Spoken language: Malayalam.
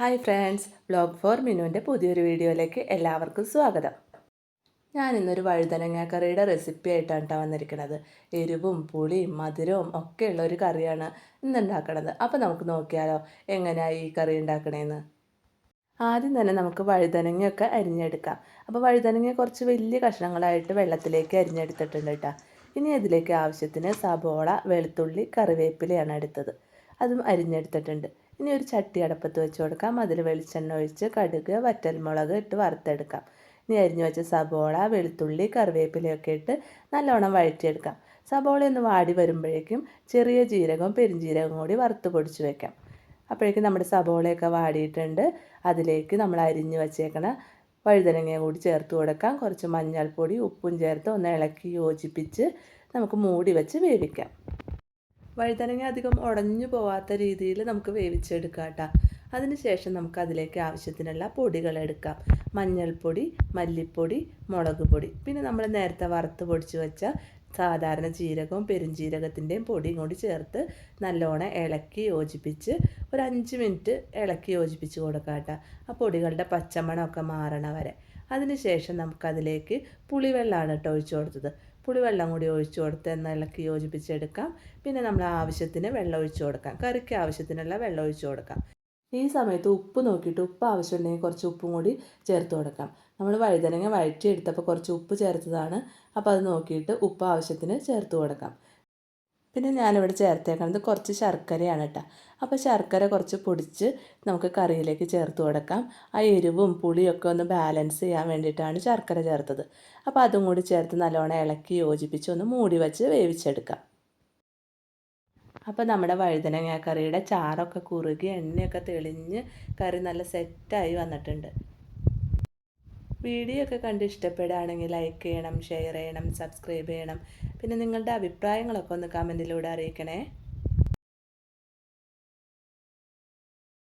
ഹായ് ഫ്രണ്ട്സ് ബ്ലോഗ് ഫോർ മിനുവിന്റെ പുതിയൊരു വീഡിയോയിലേക്ക് എല്ലാവർക്കും സ്വാഗതം. ഞാനിന്നൊരു വഴുതനങ്ങ കറിയുടെ റെസിപ്പി ആയിട്ടാണ് കേട്ടോ വന്നിരിക്കുന്നത്. എരിവും പുളിയും മധുരവും ഒക്കെയുള്ള ഒരു കറിയാണ് ഇന്നുണ്ടാക്കണത് അപ്പോൾ നമുക്ക് നോക്കിയാലോ എങ്ങനെയാണ് ഈ കറി ഉണ്ടാക്കണേന്ന്? ആദ്യം തന്നെ നമുക്ക് വഴുതനങ്ങയൊക്കെ അരിഞ്ഞെടുക്കാം. അപ്പോൾ വഴുതനങ്ങ കുറച്ച് വലിയ കഷ്ണങ്ങളായിട്ട് വെള്ളത്തിലേക്ക് അരിഞ്ഞെടുത്തിട്ടുണ്ട് കേട്ടോ ഇനി അതിലേക്ക് ആവശ്യത്തിന് സബോള വെളുത്തുള്ളി കറിവേപ്പിലയാണ് എടുത്തത്. അതും അരിഞ്ഞെടുത്തിട്ടുണ്ട്. ഇനി ഒരു ചട്ടി അടപ്പത്ത് വെച്ച് കൊടുക്കാം. അതിൽ വെളിച്ചെണ്ണ ഒഴിച്ച് കടുക് വറ്റൽമുളക് ഇട്ട് വറുത്തെടുക്കാം. ഇനി അരിഞ്ഞു വെച്ച സബോള വെളുത്തുള്ളി കറിവേപ്പിലയൊക്കെ ഇട്ട് നല്ലോണം വഴറ്റിയെടുക്കാം. സബോള ഒന്ന് വാടി വരുമ്പോഴേക്കും ചെറിയ ജീരകവും പെരുംജീരകവും കൂടി വറുത്ത് പൊടിച്ച് വെക്കാം. അപ്പോഴേക്കും നമ്മുടെ സബോളയൊക്കെ വാടിയിട്ടുണ്ട്. അതിലേക്ക് നമ്മൾ അരിഞ്ഞു വച്ചേക്കണ വഴുതനങ്ങയും കൂടി ചേർത്ത് കൊടുക്കാം. കുറച്ച് മഞ്ഞൾപ്പൊടി ഉപ്പും ചേർത്ത് ഒന്ന് ഇളക്കി യോജിപ്പിച്ച് നമുക്ക് മൂടി വെച്ച് വേവിക്കാം. വഴുതനങ്ങ അധികം ഉടഞ്ഞു പോവാത്ത രീതിയിൽ നമുക്ക് വേവിച്ചെടുക്കാം കേട്ടോ. അതിനുശേഷം നമുക്ക് അതിലേക്ക് ആവശ്യത്തിനുള്ള പൊടികൾ എടുക്കാം. മഞ്ഞൾപ്പൊടി മല്ലിപ്പൊടി മുളക് പൊടി. പിന്നെ നമ്മൾ നേരത്തെ വറുത്ത് പൊടിച്ച് വെച്ച സാധാരണ ജീരകവും പെരുംജീരകത്തിന്റെയും പൊടിയും കൂടി ചേർത്ത് നല്ലോണം ഇളക്കി യോജിപ്പിച്ച് ഒരു അഞ്ച് മിനിറ്റ് ഇളക്കി യോജിപ്പിച്ച് കൊടുക്കാം കേട്ടോ. ആ പൊടികളുടെ പച്ചമണമൊക്കെ മാറണ വരെ. അതിനുശേഷം നമുക്കതിലേക്ക് പുളിവെള്ളമാണ് കേട്ടോ ഒഴിച്ചു കൊടുത്തത്. പുളിവെള്ളം കൂടി ഒഴിച്ചു കൊടുത്ത് ഇളക്കി യോജിപ്പിച്ചെടുക്കാം. പിന്നെ നമ്മൾ ആവശ്യത്തിന് വെള്ളം ഒഴിച്ചു കൊടുക്കാം. കറിക്ക് ആവശ്യത്തിനുള്ള വെള്ളം ഒഴിച്ചു കൊടുക്കാം. ഈ സമയത്ത് ഉപ്പ് നോക്കിയിട്ട് ഉപ്പ് ആവശ്യമുണ്ടെങ്കിൽ കുറച്ച് ഉപ്പും കൂടി ചേർത്ത് കൊടുക്കാം. നമ്മൾ വഴുതനങ്ങ വഴറ്റിയെടുത്തപ്പോൾ കുറച്ച് ഉപ്പ് ചേർത്തതാണ്. അപ്പോൾ അത് നോക്കിയിട്ട് ഉപ്പ് ആവശ്യത്തിന് ചേർത്ത് കൊടുക്കാം. പിന്നെ ഞാനിവിടെ ചേർത്തേക്കുന്നത് കുറച്ച് ശർക്കരയാണ് കേട്ടോ അപ്പോൾ ശർക്കര കുറച്ച് പൊടിച്ച് നമുക്ക് കറിയിലേക്ക് ചേർത്ത് കൊടുക്കാം. ആ എരിവും പുളിയൊക്കെ ഒന്ന് ബാലൻസ് ചെയ്യാൻ വേണ്ടിയിട്ടാണ് ശർക്കര ചേർത്തത്. അപ്പോൾ അതും കൂടി ചേർത്ത് നല്ലോണം ഇളക്കി യോജിപ്പിച്ച് ഒന്ന് മൂടി വെച്ച് വേവിച്ചെടുക്കാം. അപ്പോൾ നമ്മുടെ വഴുതനങ്ങ കറിയുടെ ചാറൊക്കെ കുറുകി എണ്ണയൊക്കെ തെളിഞ്ഞ് കറി നല്ല സെറ്റായി വന്നിട്ടുണ്ട്. വീഡിയോ ഒക്കെ കണ്ട് ഇഷ്ടപ്പെടുകയാണെങ്കിൽ ലൈക്ക് ചെയ്യണം ഷെയർ ചെയ്യണം സബ്സ്ക്രൈബ് ചെയ്യണം. പിന്നെ നിങ്ങളുടെ അഭിപ്രായങ്ങളൊക്കെ ഒന്ന് കമന്റിലൂടെ അറിയിക്കണേ.